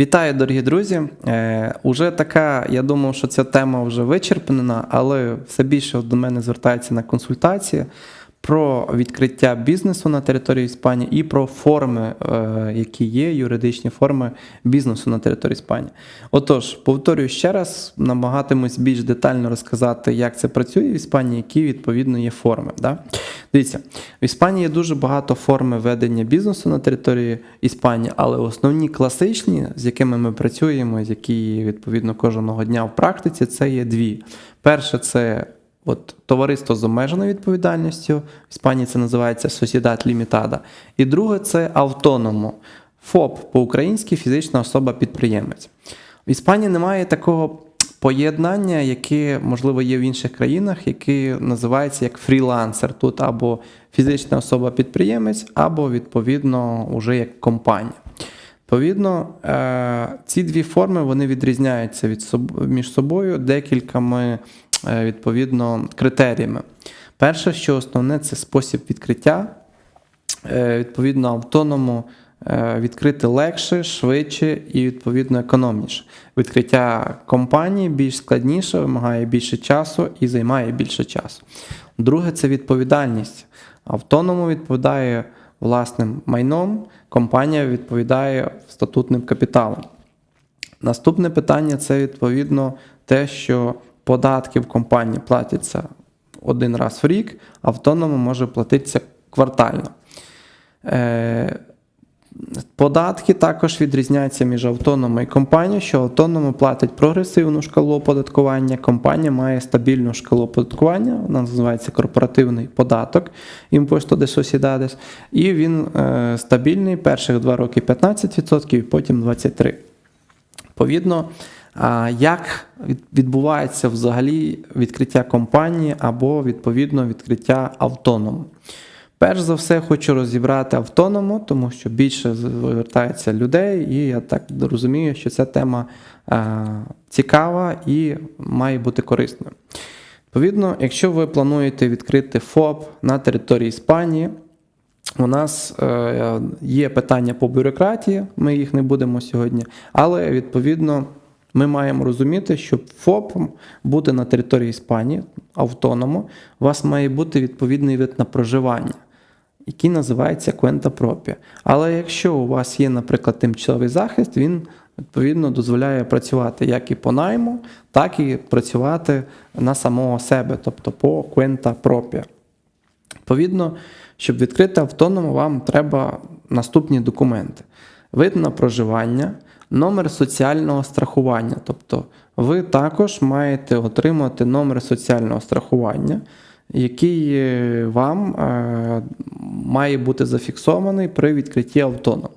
Вітаю, дорогі друзі. Е, уже така, я думав, що ця тема вже вичерпнена, але все більше до мене звертається на консультації про відкриття бізнесу на території Іспанії і про форми, е, які є, юридичні форми бізнесу на території Іспанії. Отож, повторюю ще раз, намагатимусь більш детально розказати, як це працює в Іспанії, які відповідно є форми. Да? Дивіться, в Іспанії є дуже багато форми ведення бізнесу на території Іспанії, але основні класичні, з якими ми працюємо, які відповідно кожного дня в практиці, це є дві. Перше, це от, товариство з обмеженою відповідальністю. В Іспанії це називається Sociedad Limitada. І друге це автономо. ФОП по-українськи фізична особа-підприємець. В Іспанії немає такого поєднання, яке, можливо, є в інших країнах, яке називається як фрілансер. Тут або фізична особа-підприємець, або, відповідно, уже як компанія. Відповідно, е, ці дві форми вони відрізняються від між собою декількома відповідно критеріями. Перше, що основне, це спосіб відкриття. Е, Відповідно, автоному е, відкрити легше, швидше і відповідно економніше. Відкриття компанії більш складніше, вимагає більше часу і займає більше часу. Друге це відповідальність. Автоному відповідає власним майном, компанія відповідає статутним капіталом. Наступне питання це відповідно те, що податки в компанії платяться один раз в рік, автоному може платитися квартально. Е, Податки також відрізняються між автономою і компанією, що автономи платить прогресивну шкалу оподаткування, компанія має стабільну шкалу оподаткування, вона називається корпоративний податок Impuesto de Sociedades, і він е, стабільний перших два роки 15%, і потім 23%. Відповідно, як відбувається взагалі відкриття компанії або відповідно відкриття автоному. Перш за все, хочу розібрати автоному, тому що більше звертається людей, і я так розумію, що ця тема цікава і має бути корисною. Відповідно, якщо ви плануєте відкрити ФОП на території Іспанії, у нас е, є питання по бюрократії, ми їх не будемо сьогодні, але відповідно ми маємо розуміти, що ФОП буде на території Іспанії автономо, у вас має бути відповідний вид на проживання, який називається Квента Пропія. Але якщо у вас є, наприклад, тимчасовий захист, він відповідно дозволяє працювати як і по найму, так і працювати на самого себе, тобто по Квента Пропія. Відповідно, щоб відкрити автономо, вам треба наступні документи: вид на проживання, номер соціального страхування. Тобто ви також маєте отримати номер соціального страхування, який е, вам е, має бути зафіксований при відкритті автоном.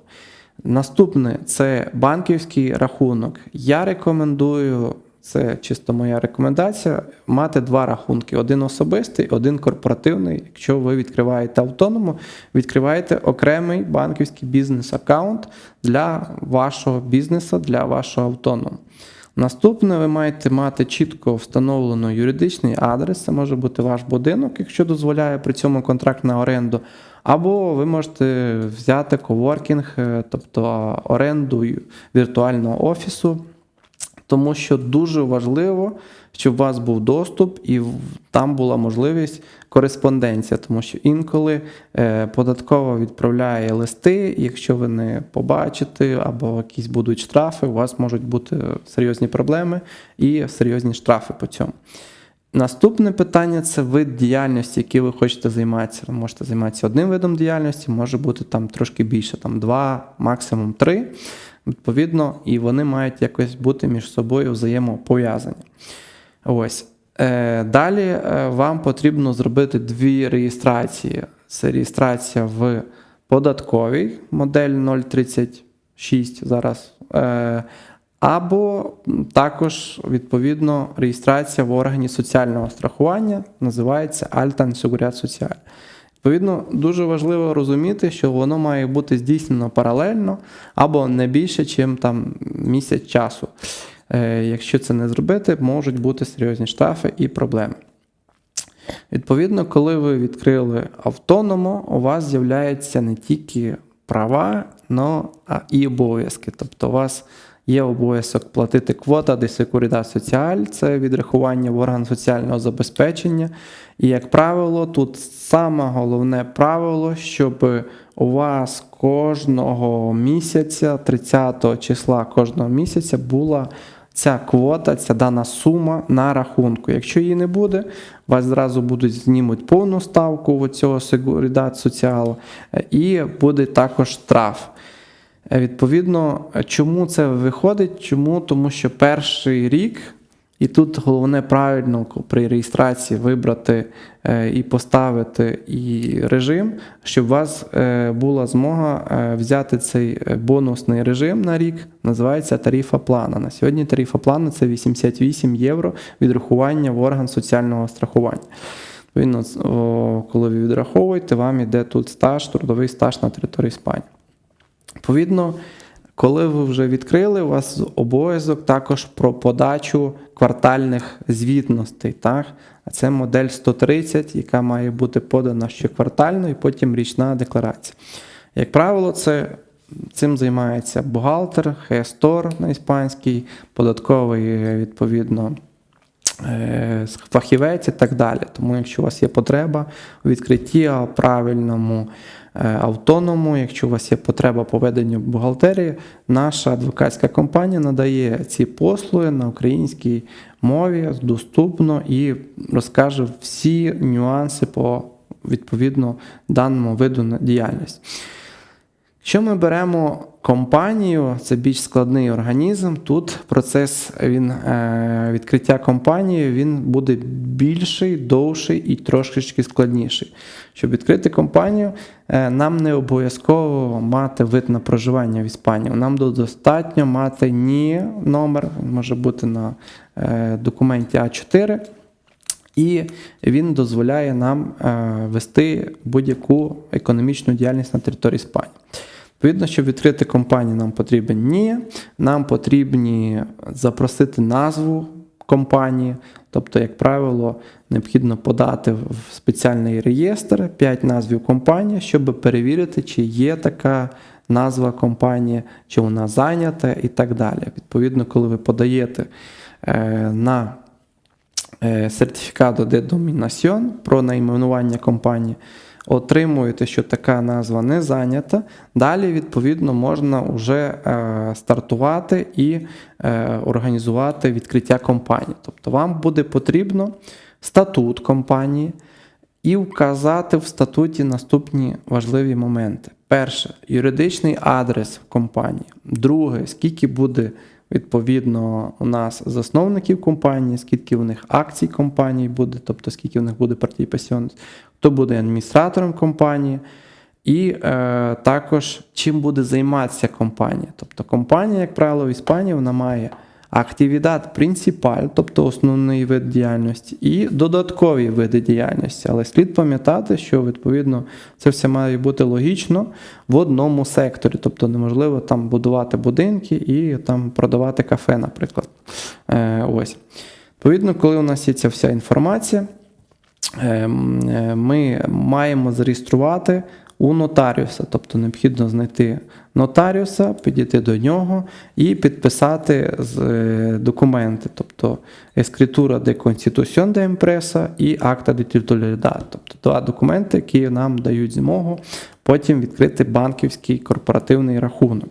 Наступне це банківський рахунок. Я рекомендую, це чисто моя рекомендація, мати два рахунки: один особистий, один корпоративний. Якщо ви відкриваєте автоному, відкриваєте окремий банківський бізнес-аккаунт для вашого бізнесу, для вашого автоному. Наступне, ви маєте мати чітко встановлено юридичний адрес, це може бути ваш будинок, якщо дозволяє при цьому контракт на оренду. Або ви можете взяти коворкінг, е, тобто оренду віртуального офісу, тому що дуже важливо, щоб у вас був доступ і там була можливість кореспонденція, тому що інколи е, податкова відправляє листи, якщо ви не побачите або якісь будуть штрафи, у вас можуть бути серйозні проблеми і серйозні штрафи по цьому. Наступне питання це вид діяльності, який ви хочете займатися. Ви можете займатися одним видом діяльності, може бути там трошки більше, там два, максимум три. Відповідно, і вони мають якось бути між собою взаємопов'язані. Ось. Е, далі е, вам потрібно зробити дві реєстрації. Це реєстрація в податковій модель 036 зараз. Е, або також, відповідно, реєстрація в органі соціального страхування називається Альтан Seguridad Social. Відповідно, дуже важливо розуміти, що воно має бути здійснено паралельно або не більше, ніж там місяць часу. Е, Якщо це не зробити, можуть бути серйозні штрафи і проблеми. Відповідно, коли ви відкрили автономо, у вас з'являються не тільки права, но а і обов'язки. Тобто, у вас є обов'язок платити квота де Seguridad Соціаль, це відрахування в орган соціального забезпечення. І, як правило, тут саме головне правило, щоб у вас кожного місяця, 30 числа кожного місяця була ця квота, ця дана сума на рахунку. Якщо її не буде, вас зразу будуть знімуть повну ставку цього Seguridad Соціалу і буде також штраф. Е, Відповідно, чому це виходить? Чому? Тому що перший рік, і тут головне правильно при реєстрації вибрати е, і поставити і режим, щоб у вас е, була змога е, взяти цей е, бонусний режим на рік, називається тарифа плана. На сьогодні тарифа плана це 88 євро відрахування в орган соціального страхування. Відповідно, коли ви відраховуєте, вам іде тут стаж, трудовий стаж на території Іспанії. Відповідно, коли ви вже відкрили, у вас обов'язок також про подачу квартальних звітностей. Так? А це модель 130, яка має бути подана щоквартально і потім річна декларація. Як правило, це, цим займається бухгалтер, гестор на іспанській, податковий, е, відповідно, е, фахівець і так далі. Тому, якщо у вас є потреба у відкритті правильному автоному, якщо у вас є потреба по веденню бухгалтерії, наша адвокатська компанія надає ці послуги на українській мові доступно і розкаже всі нюанси по відповідно даному виду діяльності. Якщо ми беремо компанію, це більш складний організм. Тут процес він, е, відкриття компанії він буде більший, довший і трошечки складніший. Щоб відкрити компанію, е, нам не обов'язково мати вид на проживання в Іспанії. Нам достатньо мати ні номер, він може бути на е, документі А4. І він дозволяє нам вести будь-яку економічну діяльність на території Іспанії. Відповідно, щоб відкрити компанію, нам потрібен ні, нам потрібні запросити назву компанії. Тобто, як правило, необхідно подати в спеціальний реєстр 5 назвів компанії, щоб перевірити, чи є така назва компанії, чи вона зайнята і так далі. Відповідно, коли ви подаєте е, на е, сертифікат де домінаціон про найменування компанії, отримуєте, що така назва не зайнята. Далі, відповідно, можна вже е, стартувати і е, організувати відкриття компанії. Тобто вам буде потрібно статут компанії і вказати в статуті наступні важливі моменти. Перше, юридичний адрес компанії. Друге, скільки буде відповідно у нас засновників компанії, скільки у них акцій компанії буде, тобто скільки у них буде партій пасіонності, хто буде адміністратором компанії, і е, також чим буде займатися компанія. Тобто компанія, як правило, в Іспанії вона має активідат принципаль, тобто основний вид діяльності, і додаткові види діяльності. Але слід пам'ятати, що відповідно це все має бути логічно в одному секторі. Тобто неможливо там будувати будинки і там продавати кафе, наприклад. Е, ось. Відповідно, коли у нас є ця вся інформація, ем, е, ми маємо зареєструвати у нотаріуса, тобто необхідно знайти нотаріуса, підійти до нього і підписати е, документи, тобто ескритура де Конституціон де Empresa і акта де titularidad, тобто два документи, які нам дають змогу потім відкрити банківський корпоративний рахунок.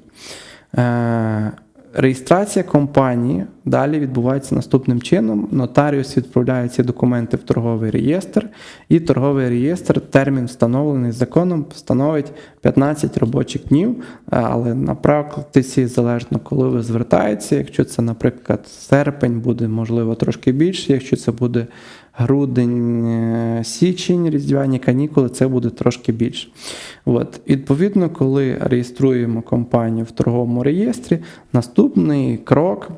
Реєстрація компанії далі відбувається наступним чином. Нотаріус відправляє ці документи в торговий реєстр, і торговий реєстр, термін встановлений законом, становить 15 робочих днів. Е, Але на практиці залежно, коли ви звертаєтеся. Якщо це, наприклад, серпень, буде можливо трошки більше. Якщо це буде грудень, е, січень, різдвяні канікули, це буде трошки більше. От. Відповідно, коли реєструємо компанію в торговому реєстрі, наступний крок.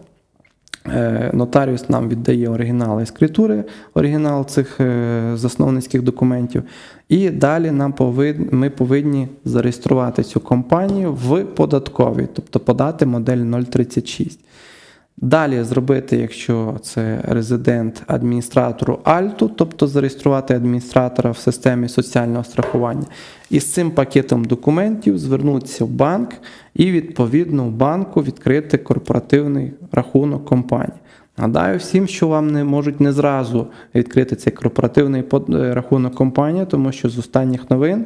е, Нотаріус нам віддає оригінал ескритури, оригінал цих е, засновницьких документів. І далі нам повин, ми повинні зареєструвати цю компанію в податковій, тобто подати модель 036. Далі зробити, якщо це резидент адміністратору Альту, тобто зареєструвати адміністратора в системі соціального страхування. І з цим пакетом документів звернутися в банк і відповідно в банку відкрити корпоративний рахунок компанії. Нагадаю всім, що вам не можуть не зразу відкрити цей корпоративний е, рахунок компанії, тому що з останніх новин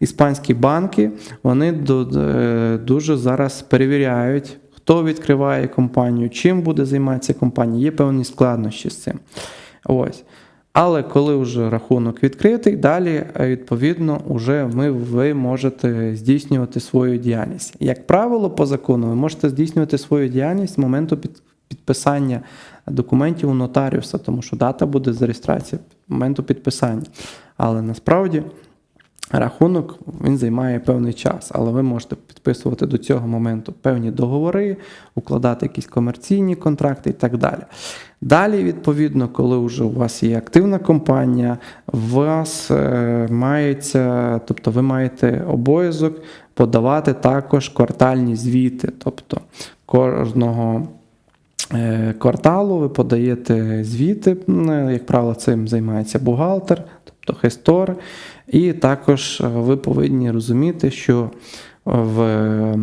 іспанські банки вони е, дуже зараз перевіряють, хто відкриває компанію, чим буде займатися компанія. Є певні складнощі з цим. Ось. Але коли вже рахунок відкритий, далі е, відповідно вже ми, ви можете здійснювати свою діяльність. Як правило, по закону, ви можете здійснювати свою діяльність з моменту під, підписання документів у нотаріуса, тому що дата буде з реєстрації моменту підписання. Але насправді рахунок він займає певний час, але ви можете підписувати до цього моменту певні договори, укладати якісь комерційні контракти і так далі. Далі, відповідно, коли вже у вас є активна компанія, у вас е, мається, тобто ви маєте обов'язок подавати також квартальні звіти, тобто кожного. е, Кварталу ви подаєте звіти, як правило, цим займається бухгалтер, хестор, і також е, ви повинні розуміти, що в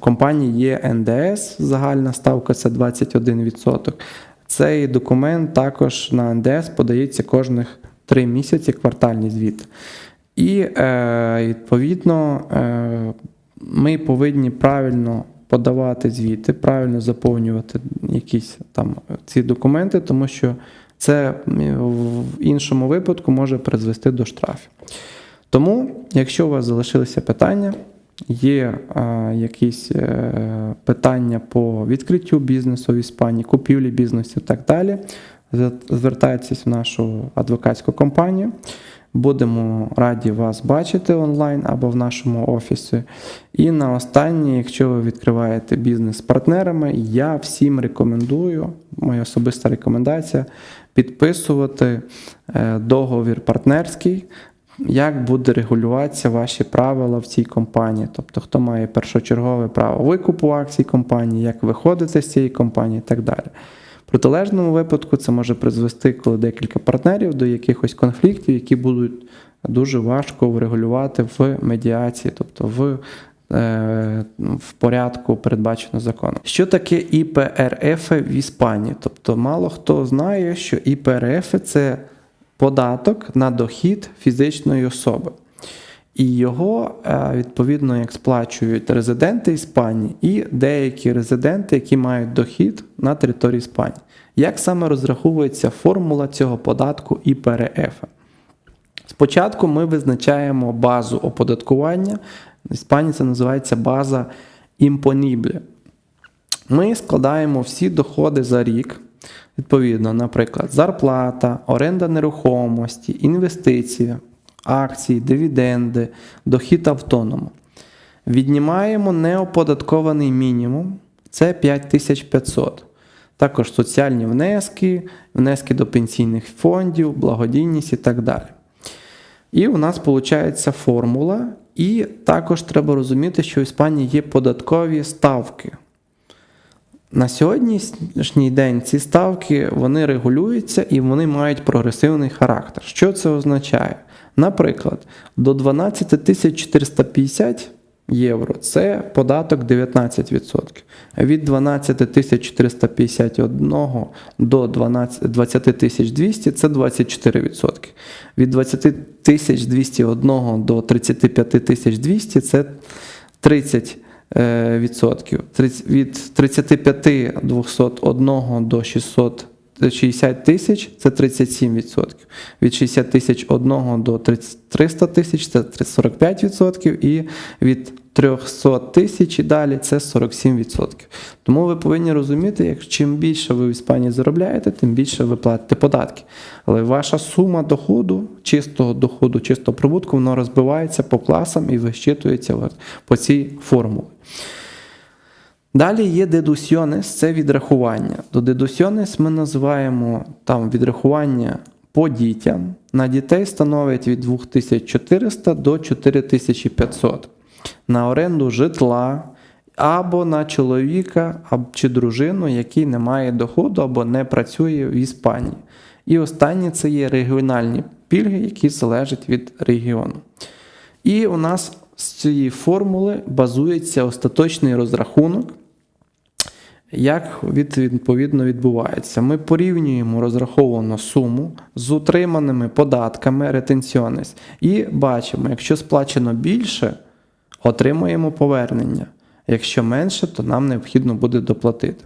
компанії є НДС, загальна ставка це 21%. Цей документ також на НДС подається кожних 3 місяці квартальні звіти. І е, відповідно е, ми повинні правильно подавати звіти, правильно заповнювати якісь там ці документи, тому що це в іншому випадку може призвести до штрафів. Тому, якщо у вас залишилися питання, є е, якісь е, питання по відкриттю бізнесу в Іспанії, купівлі бізнесу і так далі, звер- звертайтесь в нашу адвокатську компанію. Будемо раді вас бачити онлайн або в нашому офісі. І на останнє, якщо ви відкриваєте бізнес з партнерами, я всім рекомендую, моя особиста рекомендація, підписувати е, договір партнерський, як буде регулюватися ваші правила в цій компанії. Тобто, хто має першочергове право викупу акцій компанії, як виходити з цієї компанії і так далі. В протилежному випадку це може призвести, коли декілька партнерів до якихось конфліктів, які будуть дуже важко врегулювати в медіації, тобто в, в порядку, передбачено законом. Що таке ІПРФ в Іспанії? Тобто, мало хто знає, що ІПРФ це податок на дохід фізичної особи. І його е, відповідно як сплачують резиденти Іспанії і деякі резиденти, які мають дохід на території Іспанії. Як саме розраховується формула цього податку ІПРФ? Спочатку ми визначаємо базу оподаткування. В Іспанії це називається база імпонібле. Ми складаємо всі доходи за рік. Відповідно, наприклад, зарплата, оренда нерухомості, інвестиції, акції, дивіденди, дохід автоному. Віднімаємо неоподаткований мінімум, це 5500. Також соціальні внески, внески до пенсійних фондів, благодійність і так далі. І у нас виходить формула, і також треба розуміти, що в Іспанії є податкові ставки. На сьогоднішній день ці ставки вони регулюються і вони мають прогресивний характер. Що це означає? Наприклад, до 12 450 євро це податок 19%. Від 12 451 до 12 20 200 це 24%. Від 20 201 до 35 200 це 30%. е, від 35 201 до 600 60 тисяч це 37 відсотків. Від 60 тисяч 1 до 300 тисяч це 45 відсотків. І від 300 тисяч і далі це 47 відсотків. Тому ви повинні розуміти, як чим більше ви в Іспанії заробляєте, тим більше ви платите податки. Але ваша сума доходу, чистого доходу, чистого прибутку, воно розбивається по класам і вищитується по цій формулі. Далі є дедусьйонес, це відрахування. До дедусьйонес ми називаємо там відрахування по дітям. На дітей становить від 2400 до 4500. На оренду житла або на чоловіка чи дружину, який не має доходу або не працює в Іспанії. І останнє це є регіональні пільги, які залежать від регіону. І у нас з цієї формули базується остаточний розрахунок, як відповідно відбувається. Ми порівнюємо розраховану суму з утриманими податками ретенціонес і бачимо, якщо сплачено більше, отримуємо повернення. Якщо менше, то нам необхідно буде доплатити.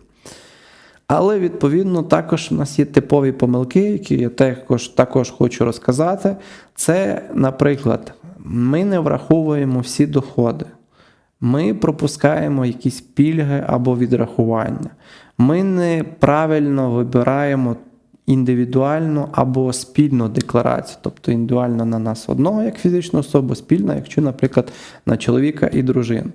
Але відповідно також у нас є типові помилки, які я також, також хочу розказати. Це, наприклад, ми не враховуємо всі доходи. Ми пропускаємо якісь пільги або відрахування. Ми неправильно вибираємо індивідуальну або спільну декларацію, тобто індивідуально на нас одного як фізичну особу, спільно, якщо, наприклад, на чоловіка і дружину.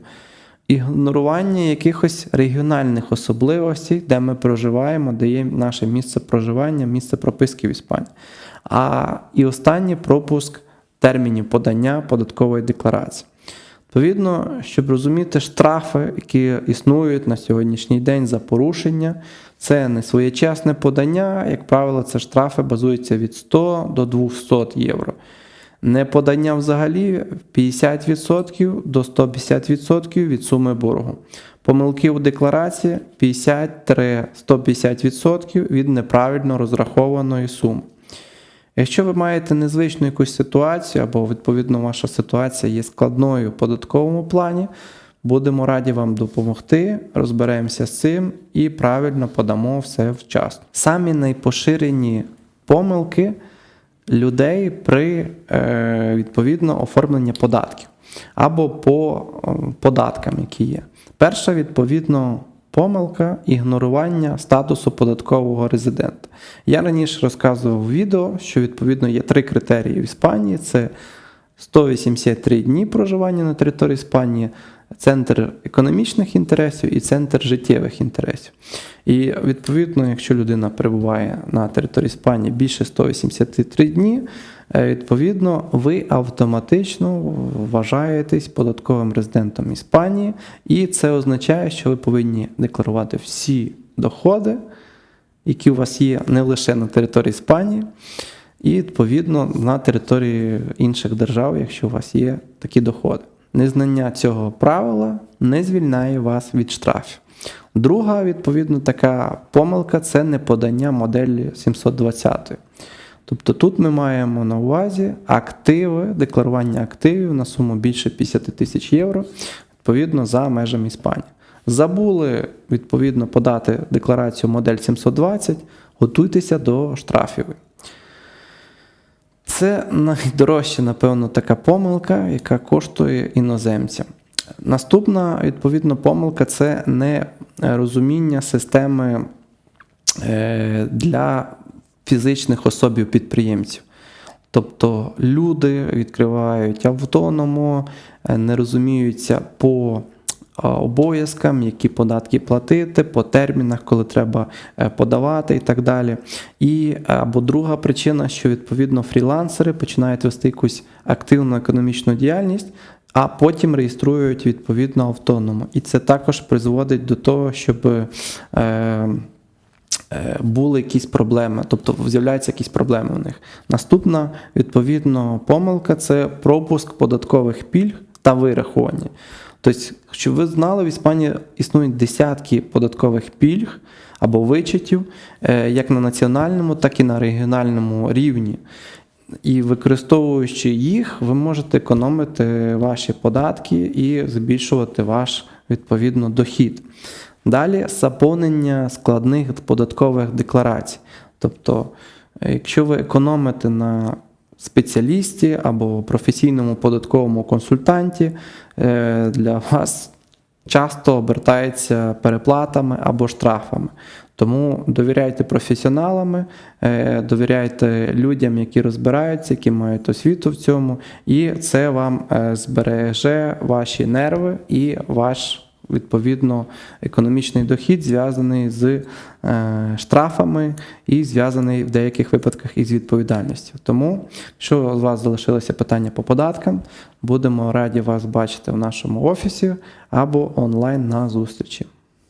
Ігнорування якихось регіональних особливостей, де ми проживаємо, де є наше місце проживання, місце прописки в Іспанії. А і останній пропуск термінів подання податкової декларації. Відповідно, щоб розуміти штрафи, які існують на сьогоднішній день за порушення, це не своєчасне подання, як правило, це штрафи базуються від 100 до 200 євро. Неподання взагалі 50% до 150% від суми боргу. Помилки у декларації 50-150% від неправильно розрахованої суми. Якщо ви маєте незвичну якусь ситуацію, або відповідно ваша ситуація є складною в податковому плані, будемо раді вам допомогти, розберемося з цим і правильно подамо все вчасно. Самі найпоширені помилки людей при е, відповідно оформленні податків або по е, податкам, які є. Перша, відповідно, помилка ігнорування статусу податкового резидента. Я раніше розказував в відео, що відповідно є три критерії в Іспанії: це 183 дні проживання на території Іспанії, центр економічних інтересів і центр життєвих інтересів. І відповідно, якщо людина перебуває на території Іспанії більше 183 дні, відповідно, ви автоматично вважаєтесь податковим резидентом Іспанії, і це означає, що ви повинні декларувати всі доходи, які у вас є не лише на території Іспанії, і відповідно на території інших держав, якщо у вас є такі доходи. Незнання цього правила не звільняє вас від штрафів. Друга, відповідно, така помилка це неподання моделі 720. Тобто тут ми маємо на увазі активи, декларування активів на суму більше 50 тисяч євро, відповідно, за межами Іспанії. Забули відповідно подати декларацію модель 720, готуйтеся до штрафів. Це найдорожча, напевно, така помилка, яка коштує іноземцям. Наступна, відповідно, помилка це нерозуміння системи е, для фізичних особів-підприємців. Тобто люди відкривають автономо, е, не розуміються по обов'язкам, які податки платити, по термінах, коли треба е, подавати і так далі. І або друга причина, що відповідно фрілансери починають вести якусь активну економічну діяльність, а потім реєструють відповідно автономо. І це також призводить до того, щоб. Е, е, були якісь проблеми, тобто з'являються якісь проблеми у них. Наступна, відповідно, помилка це пропуск податкових пільг та вирахування. Тобто, щоб ви знали, в Іспанії існують десятки податкових пільг або вичетів, е, як на національному, так і на регіональному рівні. І використовуючи їх, ви можете економити ваші податки і збільшувати ваш відповідно дохід. Далі заповнення складних податкових декларацій. Тобто, е, якщо ви економите на спеціалісті або професійному податковому консультанті, е, для вас часто обертається переплатами або штрафами. Тому довіряйте професіоналами, е, довіряйте людям, які розбираються, які мають освіту в цьому, і це вам збереже ваші нерви і ваш відповідно економічний дохід зв'язаний з е, штрафами і зв'язаний в деяких випадках із відповідальністю. Тому, якщо у вас залишилися питання по податкам, будемо раді вас бачити в нашому офісі або онлайн на зустрічі.